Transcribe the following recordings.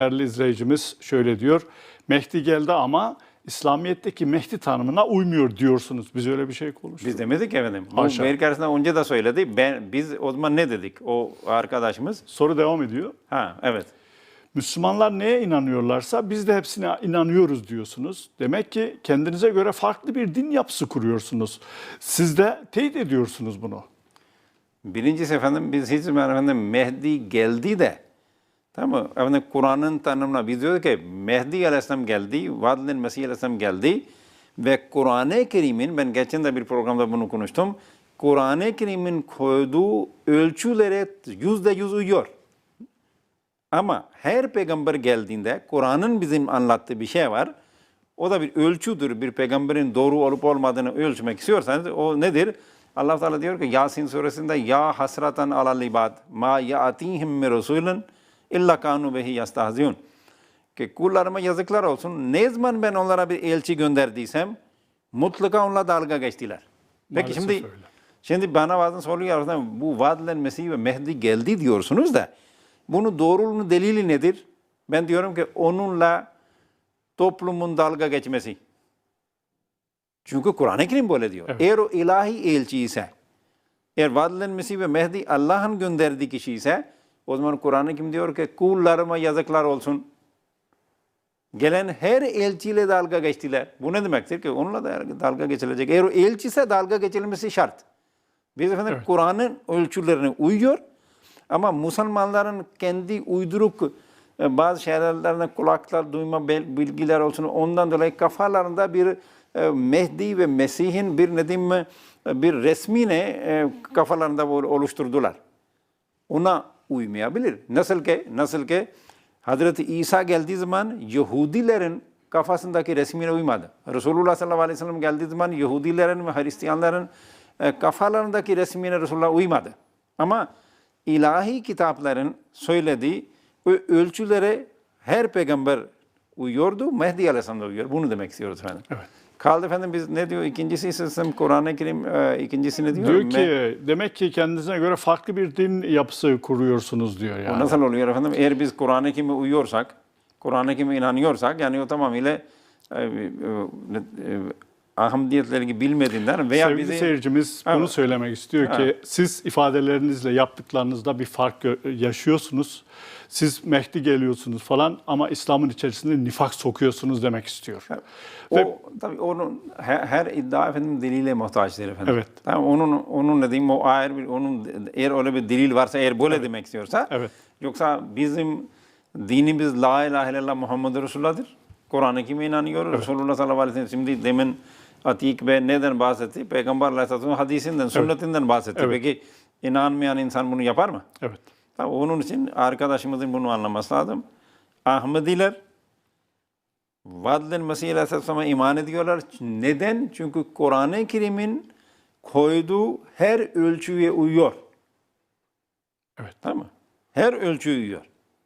Değerli izleyicimiz şöyle diyor. Mehdi geldi ama İslamiyet'teki Mehdi tanımına uymuyor diyorsunuz. Biz öyle bir şey konuştuk. Biz demedik efendim. Bu Haşa. Mehdi karşısında önce de söyledi. Ben, biz o zaman ne dedik? O arkadaşımız. Soru devam ediyor. Ha evet. Müslümanlar neye inanıyorlarsa biz de hepsine inanıyoruz diyorsunuz. Demek ki kendinize göre farklı bir din yapısı kuruyorsunuz. Siz de teyit ediyorsunuz bunu. Birincisi efendim biz hiç efendim Mehdi geldi de tamam mı? Efendim Kur'an'ın tanımına biz diyoruz ki Mehdi Aleyhisselam geldi, Vadilin Mesih Aleyhisselam geldi ve Kur'an-ı Kerim'in ben geçen de bir programda bunu konuştum. Kur'an-ı Kerim'in koyduğu ölçülere yüzde yüz uyuyor. Ama her peygamber geldiğinde Kur'an'ın bizim anlattığı bir şey var. O da bir ölçüdür. Bir peygamberin doğru olup olmadığını ölçmek istiyorsanız o nedir? Allah Teala diyor ki Yasin suresinde ya hasratan alal ibad ma ya'tihim min rasulun illa kanu bihi yastahziun. Ki kullarıma yazıklar olsun. Ne zaman ben onlara bir elçi gönderdiysem mutlaka onunla dalga geçtiler. Peki Maalesef şimdi öyle. Şimdi bana bazen soruyorlar bu vaat edilen Mesih ve Mehdi geldi diyorsunuz da bunu doğruluğunun delili nedir? Ben diyorum ki onunla toplumun dalga geçmesi. Çünkü Kur'an-ı Kerim böyle diyor. Evet. Eğer o ilahi elçi ise, eğer vaat edilen Mesih ve Mehdi Allah'ın gönderdiği kişi ise o zaman Kur'an-ı Kerim diyor ki kullarıma yazıklar olsun. Gelen her elçiyle dalga geçtiler. Bu ne demektir ki? Onunla da dalga geçilecek. Eğer o elçi ise dalga geçilmesi şart. Biz efendim Evet. Kur'an'ın ölçülerine uyuyor ama Müslümanların kendi uyduruk e, bazı şeylerden kulaklar duyma bilgiler olsun ondan dolayı kafalarında bir e, Mehdi ve Mesih'in bir ne mi, e, bir resmine kafalarında oluşturdular. Ona uymayabilir. Nasıl ki nasıl ki Hazreti İsa geldiği zaman Yahudilerin kafasındaki resmine uymadı. Resulullah sallallahu aleyhi ve sellem geldiği zaman Yahudilerin ve Hristiyanların e, kafalarındaki resmine Resulullah uymadı. Ama ilahi kitapların söylediği ölçülere her peygamber uyuyordu. Mehdi aleyhisselam da uyuyor. Bunu demek istiyoruz efendim. Evet. Kaldı efendim biz ne diyor? İkincisi ise Kur'an-ı Kerim e, ikincisi ne diyor? Diyor ki demek ki kendinize göre farklı bir din yapısı kuruyorsunuz diyor O yani. nasıl oluyor efendim? Eğer biz Kur'an-ı Kerim'e uyuyorsak, Kur'an-ı Kerim'e inanıyorsak yani o tamamıyla e, e, e, ahamiyetleri bilmediğinden veya Sevgili bizi seyircimiz bunu Evet. söylemek istiyor ki siz ifadelerinizle yaptıklarınızda bir fark yaşıyorsunuz. Siz Mehdi geliyorsunuz falan ama İslam'ın içerisinde nifak sokuyorsunuz demek istiyor. Ve- o tabii onun her, her iddia efendim delile muhtaçtır efendim. Evet. Tamam onun onun ne diyeyim o eğer bir onun eğer öyle bir delil varsa eğer böyle demek istiyorsa Evet. yoksa bizim dinimiz la ilahe illallah Muhammed Resulullah'dır. Kur'an-ı Kerim'e inanıyor. Resulullah sallallahu aleyhi ve sellem şimdi demin Atik Bey neden bahsetti? Peygamber aleyhisselam hadisinden, sünnetinden bahsetti. Evet. Peki inanmayan insan bunu yapar mı? Evet. Tabii onun için arkadaşımızın bunu anlaması lazım. Ahmediler Vadlen Mesih Aleyhisselam'a iman ediyorlar. Neden? Çünkü Kur'an-ı Kerim'in koyduğu her ölçüye uyuyor. Evet. Tamam mı? Her ölçüye uyuyor.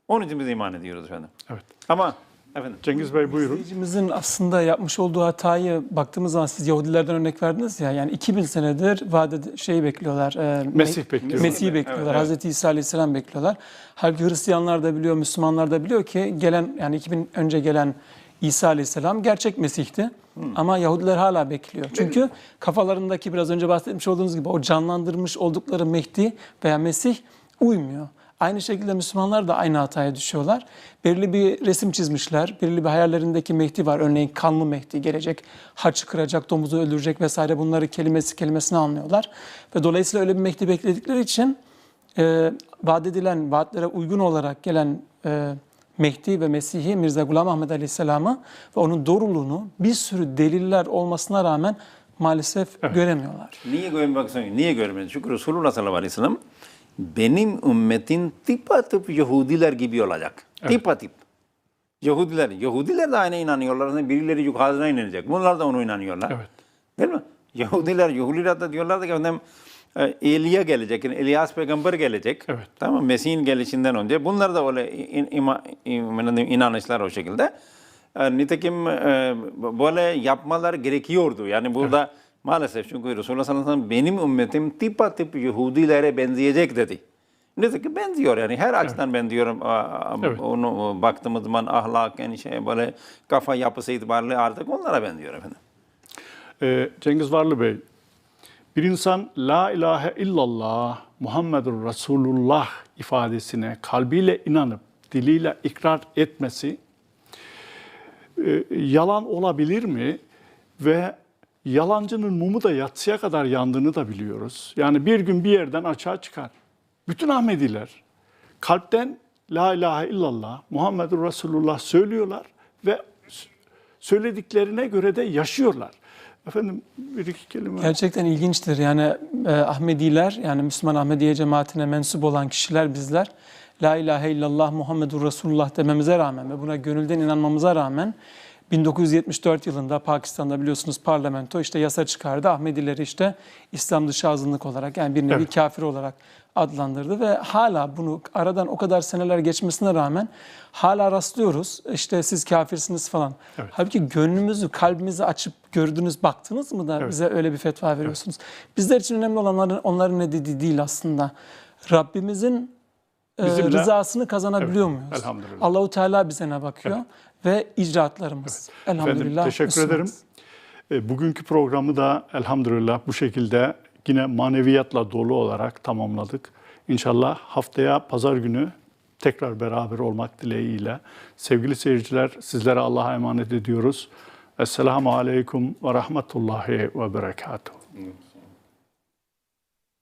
Onun için biz iman ediyoruz efendim. Evet. Ama efendim Cengiz Bey buyurun. İzleyicimizin aslında yapmış olduğu hatayı baktığımız zaman siz Yahudilerden örnek verdiniz ya yani 2000 senedir vadede şeyi bekliyorlar. e, Mesih Me- bekliyor. Mesih'i Evet, bekliyorlar. evet. Hazreti İsa Aleyhisselam bekliyorlar. Halbuki Hristiyanlar da biliyor, Müslümanlar da biliyor ki gelen yani 2000 önce gelen İsa Aleyhisselam gerçek Mesih'ti. Ama Yahudiler hala bekliyor. Çünkü kafalarındaki biraz önce bahsetmiş olduğunuz gibi o canlandırmış oldukları Mehdi veya Mesih uymuyor. Aynı şekilde Müslümanlar da aynı hataya düşüyorlar. Belirli bir resim çizmişler. Belirli bir hayallerindeki Mehdi var. Örneğin kanlı Mehdi gelecek. Haçı kıracak, domuzu öldürecek vesaire bunları kelimesi kelimesine anlıyorlar. Ve dolayısıyla öyle bir Mehdi bekledikleri için e, vaat edilen, vaatlere uygun olarak gelen e, Mehdi ve Mesih'i Mirza Gulam Ahmet Aleyhisselam'ı ve onun doğruluğunu bir sürü deliller olmasına rağmen maalesef göremiyorlar. niye görmek? Niye görmedi? Çünkü Resulullah sallallahu aleyhi ve sellem benim ümmetin tipatıp Yahudiler gibi olacak. Tipatip. Yahudiler. Yahudiler de aynı inanıyorlar. Birileri yukarıdan inanacak. Bunlar da onu inanıyorlar. Evet. Değil mi? Yahudiler, Yahudiler de diyorlar ki efendim e, Eliya gelecek, yani İlyas peygamber gelecek. Evet. Tamam? Mesih'in gelişinden önce. Bunlar da öyle inanışlar o şekilde. E, nitekim e, böyle yapmalar gerekiyordu. Yani burada maalesef çünkü Resulullah sallallahu aleyhi ve sellem benim ümmetim tıpatıp Yahudilere benzeyecek dedi. Neyse ki benziyor yani her açıdan benziyor. Aa, Evet. Onu baktığımız zaman ahlaken şey böyle kafa yapısı itibariyle artık onlara benziyor efendim. Ee, Cengiz Varlı Bey, bir insan La ilahe illallah Muhammedur Resulullah ifadesine kalbiyle inanıp diliyle ikrar etmesi e, yalan olabilir mi? Ve yalancının mumu da yatsıya kadar yandığını da biliyoruz. Yani bir gün bir yerden açığa çıkar. Bütün Ahmediler kalpten La ilahe illallah Muhammedur Resulullah söylüyorlar ve söylediklerine göre de yaşıyorlar. Efendim bir iki kelime. Gerçekten ilginçtir. Yani e, Ahmediler yani Müslüman Ahmediye cemaatine mensup olan kişiler bizler La ilahe illallah Muhammedur Resulullah dememize rağmen ve buna gönülden inanmamıza rağmen 1974 yılında Pakistan'da biliyorsunuz parlamento işte yasa çıkardı. Ahmedileri işte İslam dışı azınlık olarak yani bir nevi Evet. kafir olarak adlandırdı ve hala bunu aradan o kadar seneler geçmesine rağmen hala rastlıyoruz. İşte siz kafirsiniz falan. Evet. Halbuki gönlümüzü, kalbimizi açıp gördünüz, baktınız mı da Evet. bize öyle bir fetva veriyorsunuz. Bizler için önemli olanların onların ne dediği değil aslında. Rabbimizin e, Bizimle- rızasını kazanabiliyor Evet, muyuz? elhamdülillah. Allahu Teala bize ne bakıyor ve icraatlarımız. Elhamdülillah. Efendim, teşekkür Müslümanız. ederim. E, Bugünkü programı da elhamdülillah bu şekilde yine maneviyatla dolu olarak tamamladık. İnşallah haftaya pazar günü tekrar beraber olmak dileğiyle. Sevgili seyirciler sizlere Allah'a emanet ediyoruz. Esselamu Aleyküm ve Rahmetullahi ve Berekatuhu.